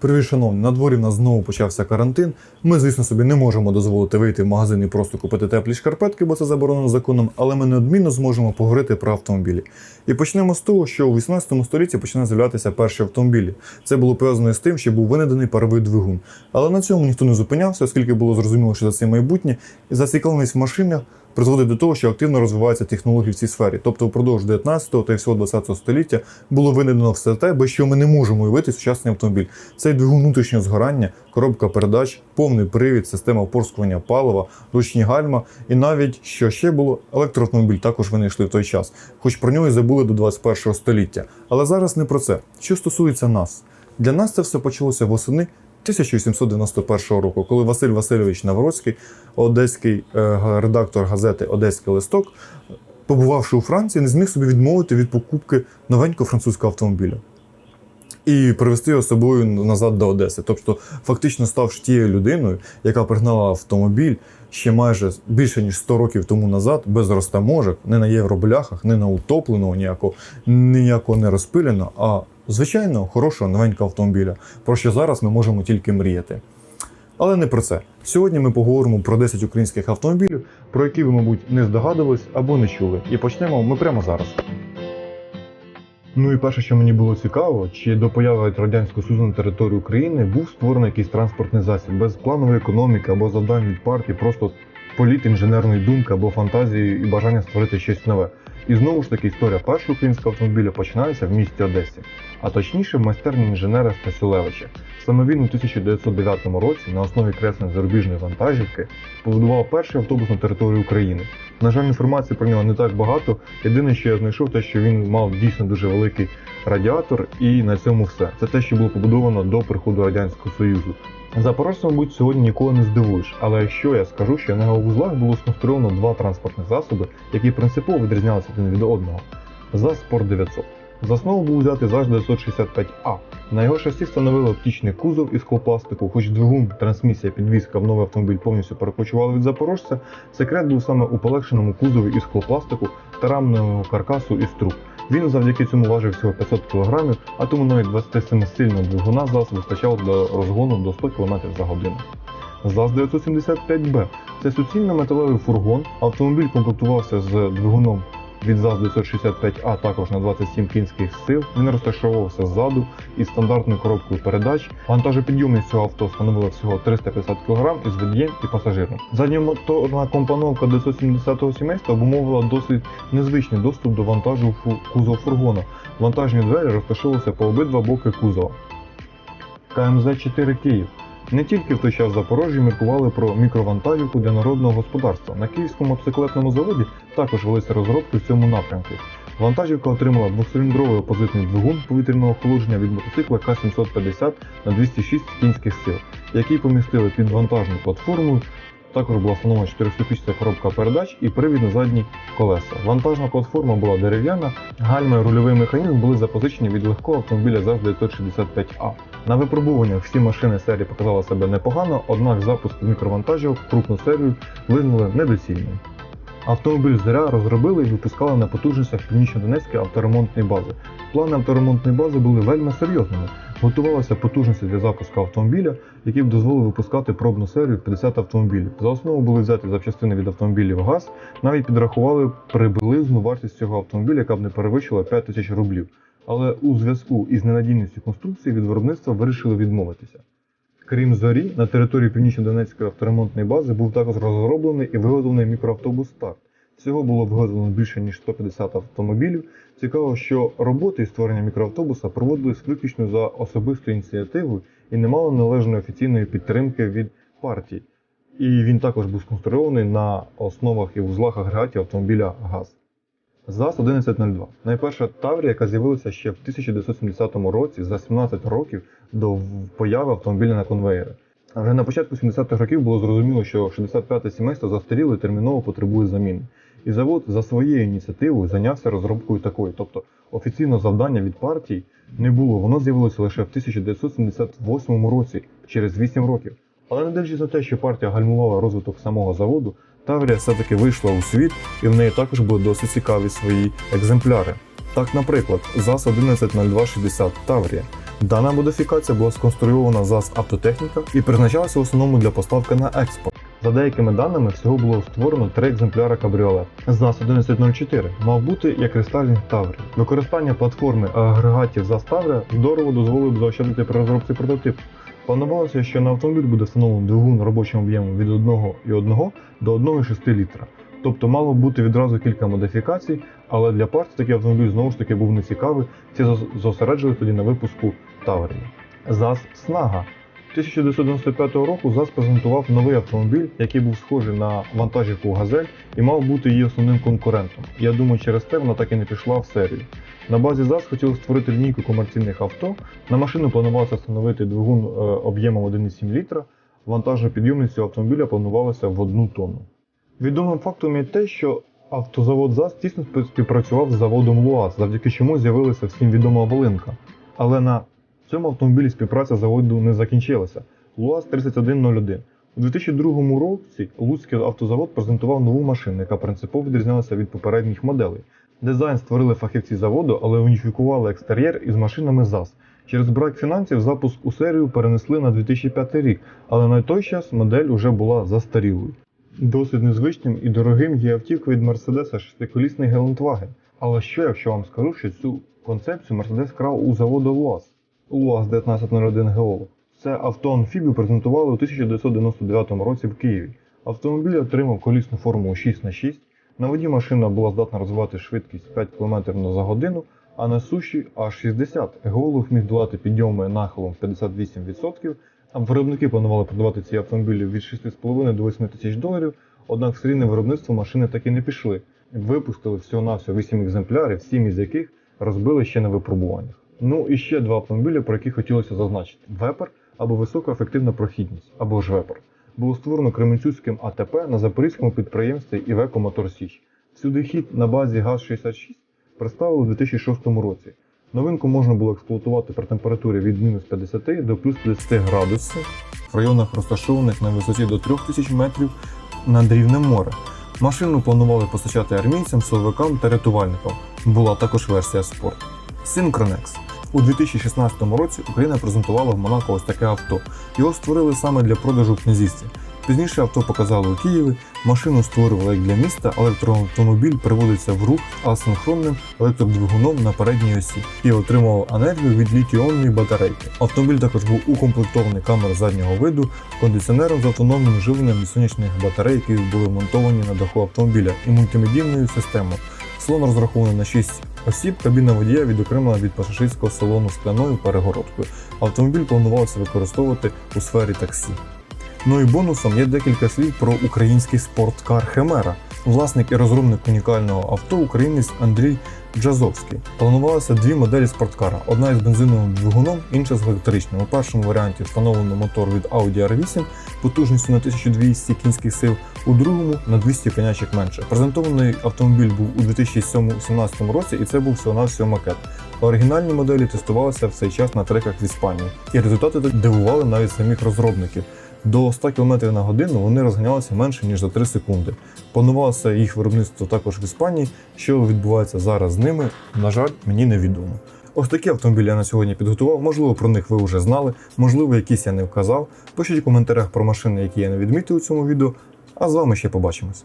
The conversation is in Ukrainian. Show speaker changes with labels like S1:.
S1: Привіт, шановні, на дворі в нас знову почався карантин. Ми, звісно, собі не можемо дозволити вийти в магазин і просто купити теплі шкарпетки, бо це заборонено законом, але ми неодмінно зможемо поговорити про автомобілі. І почнемо з того, що у 18 столітті почали з'являтися перші автомобілі. Це було пов'язано з тим, що був винайдений паровий двигун. Але на цьому ніхто не зупинявся, оскільки було зрозуміло, що це майбутнє, і зацікавленість в машинах призводить до того, що активно розвиваються технології в цій сфері. Тобто впродовж 19 та всього 20 століття було винайдено все те, без чого ми не можемо уявити сучасний автомобіль. Це двигун внутрішнього згорання, коробка передач, повний привід, система опорскування палива, ручні гальма і навіть що ще було, електроавтомобіль також винайшли в той час, хоч про нього і забули до 21 століття. Але зараз не про це. Що стосується нас, для нас це все почалося восени 1891 року, коли Василь Васильович Навроцький, одеський е, редактор газети Одеський листок, побувавши у Франції, не зміг собі відмовити від покупки новенького французького автомобіля. І привезти його собою назад до Одеси. Тобто, фактично став тією людиною, яка пригнала автомобіль ще майже більше ніж 100 років тому назад, без розтаможок, не на євробляхах, не на утопленого ніякого, ніякого не розпиленого, а звичайного хорошого новенького автомобіля, про що зараз ми можемо тільки мріяти. Але не про це. Сьогодні ми поговоримо про 10 українських автомобілів, про які ви, мабуть, не здогадувались або не чули. І почнемо ми прямо зараз. Ну і перше, що мені було цікаво, чи до появи Радянського Союзу на території України був створений якийсь транспортний засіб без планової економіки або завдань від партії, просто політ інженерної думки або фантазії і бажання створити щось нове. І знову ж таки історія першого українського автомобіля починається в місті Одесі, а точніше в майстерні інженера Стасюлевича. Саме він у 1909 році на основі креслень зарубіжної вантажівки побудував перший автобус на території України. На жаль, інформації про нього не так багато. Єдине, що я знайшов, те, що він мав дійсно дуже великий радіатор, і на цьому все. Це те, що було побудовано до приходу Радянського Союзу. Запорожця, мабуть, сьогодні нікого не здивуєш, але якщо я скажу, що на вузлах було сконструйовано два транспортних засоби, які принципово відрізнялися один від одного. ЗАЗ Спорт 900. За основу був взятий ЗАЖ 965А. На його шасі встановили оптичний кузов із склопластику, хоч двигун, трансмісія, підвізка в новий автомобіль повністю перекочували від запорожця. Секрет був саме у полегшеному кузові із склопластику та рамного каркасу із труб. Він завдяки цьому важив всього 500 кг, а тому навіть 27-сильного двигуна ЗАЗ вистачало для розгону до 100 км за годину. ЗАЗ 975Б це суцільно металевий фургон. Автомобіль комплектувався з двигуном від ЗАЗ 965А також на 27 кінських сил. Він розташовувався ззаду із стандартною коробкою передач. Вантажопідйомність цього авто становила всього 350 кг із водієм і пасажиром. Задньомоторна компоновка 970-го сімейства обумовила досить незвичний доступ до вантажу кузов фургона. Вантажні двері розташовувалися по обидва боки кузова. КМЗ-4 Київ. Не тільки в той час в Запорожжі міркували про мікровантажівку для народного господарства. На київському мотоциклетному заводі також велися розробки в цьому напрямку. Вантажівка отримала двохциліндровий опозитний двигун повітряного охолодження від мотоцикла К-750 на 206 кінських сил, який помістили під вантажну платформу. Також була встановлена 400 коробка передач і привід на задні колеса. Вантажна платформа була дерев'яна, гальма і рульовий механізм були запозичені від легкого автомобіля ЗАЗ 965А. На випробуваннях всі машини серії показали себе непогано, однак запуск мікровантажівок в крупну серію визнали недоцільним. Автомобіль Зоря розробили і випускали на потужностях Північно-Донецької авторемонтної бази. Плани авторемонтної бази були вельми серйозними. Готувалися потужності для запуску автомобіля, які б дозволили випускати пробну серію 50 автомобілів. За основу були взяті запчастини від автомобілів ГАЗ, навіть підрахували приблизну вартість цього автомобіля, яка б не перевищила 5 тисяч рублів. Але у зв'язку із ненадійністю конструкції від виробництва вирішили відмовитися. Крім зорі, на території Північно-Донецької авторемонтної бази був також розроблений і виготовлений мікроавтобус Старт. Всього було виготовлено більше ніж 150 автомобілів. Цікаво, що роботи із створення мікроавтобуса проводились виключно за особистою ініціативою і не мали належної офіційної підтримки від партій. І він також був сконструйований на основах і вузлах агрегатів автомобіля ГАЗ. ЗАЗ-1102 найперша Таврія, яка з'явилася ще в 1970 році, за 17 років до появи автомобіля на конвеєри. А Вже на початку 70-х років було зрозуміло, що 65-те сімейство застаріло і терміново потребує заміни. І завод за своєю ініціативою зайнявся розробкою такої, тобто офіційного завдання від партій не було. Воно з'явилося лише в 1978 році, через 8 років. Але не дивлячись на те, що партія гальмувала розвиток самого заводу, Таврія все-таки вийшла у світ, і в неї також були досить цікаві свої екземпляри. Так, наприклад, ЗАЗ 110260 Таврія. Дана модифікація була сконструйована ЗАЗ Автотехніка і призначалася в основному для поставки на експорт. За деякими даними, всього було створено три екземпляри кабріолет. ЗАЗ 1104 мав бути як рестайлінг Таврі. Використання платформи агрегатів ЗАЗ Таврія здорово дозволило б заощадити при розробці прототипу. Планувалося, що на автомобіль буде встановлено двигун робочим об'ємом від 1,1 до 1,6 літра. Тобто мало бути відразу кілька модифікацій, але для партії такий автомобіль знову ж таки був нецікавий. Ці зос- зосереджили тоді на випуску Таврії. ЗАЗ Снага 1995 року ЗАЗ презентував новий автомобіль, який був схожий на вантажівку Газель і мав бути її основним конкурентом. Я думаю, через те вона так і не пішла в серію. На базі ЗАЗ хотіли створити лінійку комерційних авто. На машину планувалося встановити двигун е, об'ємом 1,7 літра. Вантажна підйомність автомобіля планувалася в 1 тонну. Відомим фактом є те, що автозавод ЗАЗ тісно співпрацював з заводом ЛУАЗ, завдяки чому з'явилася всім відома волинка. Але на цьому автомобілі співпраця заводу не закінчилася. ЛУАЗ 3101. У 2002 році Луцький автозавод презентував нову машину, яка принципово відрізнялася від попередніх моделей. Дизайн створили фахівці заводу, але уніфікували екстер'єр із машинами ЗАЗ. Через брак фінансів запуск у серію перенесли на 2005 рік, але на той час модель уже була застарілою. Досить незвичним і дорогим є автівка від Мерседеса шестиколісний Гелендваген. Але що, якщо вам скажу, що цю концепцію Мерседес крав у заводу ЛУАЗ? ЛУАЗ 1901 Геолог. Це авто амфібію презентували у 1999 році в Києві. Автомобіль отримав колісну форму 6х6. На воді машина була здатна розвивати швидкість 5 км за годину, а на суші аж 60. Геолог міг долати підйоми нахилом 58%. А виробники планували продавати ці автомобілі від 6,5 до 8 тисяч доларів, однак в серійне виробництво машини так і не пішли. Випустили всього-навсього 8 екземплярів, 7 із яких розбили ще на випробуваннях. Ну і ще два автомобілі, про які хотілося зазначити: Вепер або високоефективна прохідність, або ж Вепер. Було створено Кременчуцьким АТП на запорізькому підприємстві Івеко Мотор Січ. Всюди хід на базі ГАЗ-66 представили у 2006 році. Новинку можна було експлуатувати при температурі від мінус 50 до плюс 50 градусів в районах, розташованих на висоті до 3000 метрів над рівнем моря. Машину планували постачати армійцям, силовикам та рятувальникам. Була також версія спорт. Synchronex. У 2016 році Україна презентувала в Монако ось таке авто. Його створили саме для продажу в князівстві. Пізніше авто показали у Києві. Машину створювали як для міста. Електроавтомобіль приводиться в рух асинхронним електродвигуном на передній осі і отримував енергію від літіонної батарейки. Автомобіль також був укомплектований камерою заднього виду, кондиціонером з автономним живленням від сонячних батарей, які були вмонтовані на даху автомобіля, і мультимедійною системою. Салон розрахований на 6 осіб, кабіна водія відокремлена від пасажирського салону скляною перегородкою. Автомобіль планувалося використовувати у сфері таксі. Ну і бонусом є декілька слів про український спорткар Хемера. Власник і розробник унікального авто українець Андрій Джазовський. Планувалося дві моделі спорткара: одна із бензиновим двигуном, інша з електричним. У першому варіанті встановлено мотор від Audi R8 потужністю на 1200 кінських сил, у другому на 200 конячих менше. Презентований автомобіль був у 2017 році, і це був всього-навсього макет. Оригінальні моделі тестувалися в цей час на треках в Іспанії, і результати дивували навіть самих розробників. До 100 км на годину вони розганялися менше ніж за 3 секунди. Планувалося їх виробництво також в Іспанії. Що відбувається зараз з ними, на жаль, мені невідомо. Ось такі автомобілі я на сьогодні підготував. Можливо, про них ви вже знали, можливо, якісь я не вказав. Пишіть у коментарях про машини, які я не відмітив у цьому відео. А з вами ще побачимось.